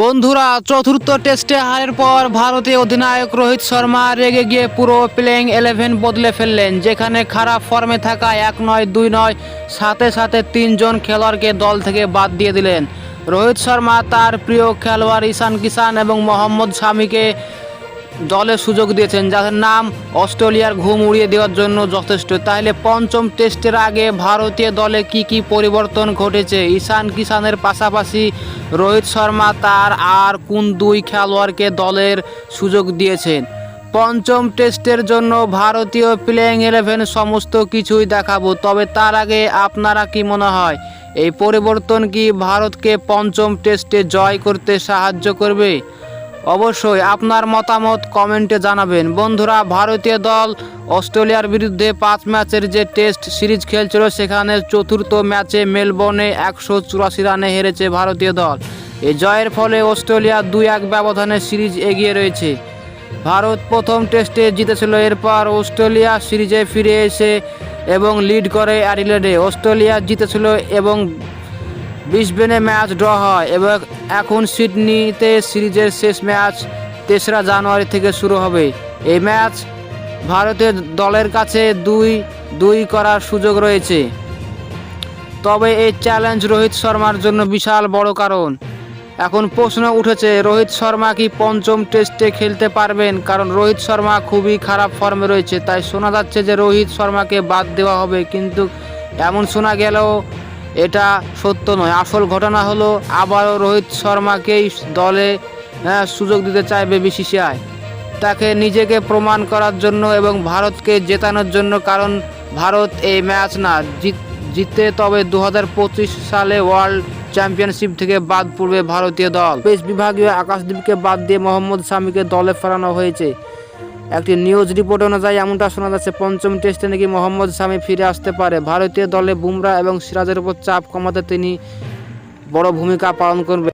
বন্ধুরা, চতুর্থ টেস্টে হারের পর ভারতীয় অধিনায়ক রোহিত শর্মা রেগে গিয়ে পুরো প্লেয়িং ইলেভেন বদলে ফেললেন, যেখানে খারাপ ফর্মে থাকা এক নয়, দুই নয়, সাথে সাথে তিনজন খেলোয়াড়কে দল থেকে বাদ দিয়ে দিলেন। রোহিত শর্মা তার প্রিয় খেলোয়াড় ঈশান কিষান এবং মোহাম্মদ শামিকে দলে সুযোগ দিয়েছেন যাদের নাম অস্ট্রেলিয়ার ঘুম উড়িয়ে দেওয়ার জন্য যথেষ্ট। তাহলে পঞ্চম টেস্টের আগে ভারতীয় দলে কি কি পরিবর্তন ঘটেছে? ঈশান কিষানের পাশাপাশি রোহিত শর্মা তার আর কোন দুই খেলোয়াড়কে দলের সুযোগ দিয়েছেন? পঞ্চম টেস্টের জন্য ভারতীয় প্লেয়িং ইলেভেন সমস্ত কিছুই দেখাবো, তবে তার আগে আপনারা কি মনে হয়, এই পরিবর্তন কি ভারতকে পঞ্চম টেস্টে জয় করতে সাহায্য করবে? অবশ্যই আপনার মতামত কমেন্টে জানাবেন। বন্ধুরা, ভারতীয় দল অস্ট্রেলিয়ার বিরুদ্ধে পাঁচ ম্যাচের যে টেস্ট সিরিজ খেলছিল, সেখানে চতুর্থ ম্যাচে মেলবোর্নে একশো চুরাশি রানে হেরেছে ভারতীয় দল। এই জয়ের ফলে অস্ট্রেলিয়া দুই এক ব্যবধানে সিরিজ এগিয়ে রয়েছে। ভারত প্রথম টেস্টে জিতেছিল, এরপর অস্ট্রেলিয়া সিরিজে ফিরে এসে এবং লিড করে অ্যাডিলেডে। অস্ট্রেলিয়া জিতেছিল এবং ব্রিসবেনে ম্যাচ ড্র হয় এবং এখন সিডনিতে সিরিজের শেষ ম্যাচ তেসরা জানুয়ারি থেকে শুরু হবে। এই ম্যাচ ভারতের দলের কাছে দুই দুই করার সুযোগ রয়েছে। তবে এই চ্যালেঞ্জ রোহিত শর্মার জন্য বিশাল বড় কারণ। এখন প্রশ্ন উঠেছে, রোহিত শর্মা কি পঞ্চম টেস্টে খেলতে পারবেন? কারণ রোহিত শর্মা খুবই খারাপ ফর্মে রয়েছে, তাই শোনা যাচ্ছে যে রোহিত শর্মাকে বাদ দেওয়া হবে। কিন্তু এমন শোনা গেলেও এটা সত্য নয়। আসল ঘটনা হলো আবারও রোহিত শর্মাকেই দলে হ্যাঁ, সুযোগ দিতে চাইবে বিসিসিআই। তাকে নিজেকে প্রমাণ করার জন্য এবং ভারতকে জেতানোর জন্য কারণ ভারত এই ম্যাচ না জিতে তবে দু হাজার পঁচিশ সালে ওয়ার্ল্ড চ্যাম্পিয়নশিপ থেকে বাদ পড়বে ভারতীয় দল। পেস বিভাগীয় আকাশদীপকে বাদ দিয়ে মোহাম্মদ শামিকে দলে ফেরানো হয়েছে। একটি নিউজ রিপোর্ট অনুযায়ী এমনটা শোনা যাচ্ছে, পঞ্চম টেস্টে নাকি মোহাম্মদ সামি ফিরে আসতে পারে। ভারতীয় দলে বুমরা এবং সিরাজের উপর চাপ কমাতে তিনি বড় ভূমিকা পালন করবে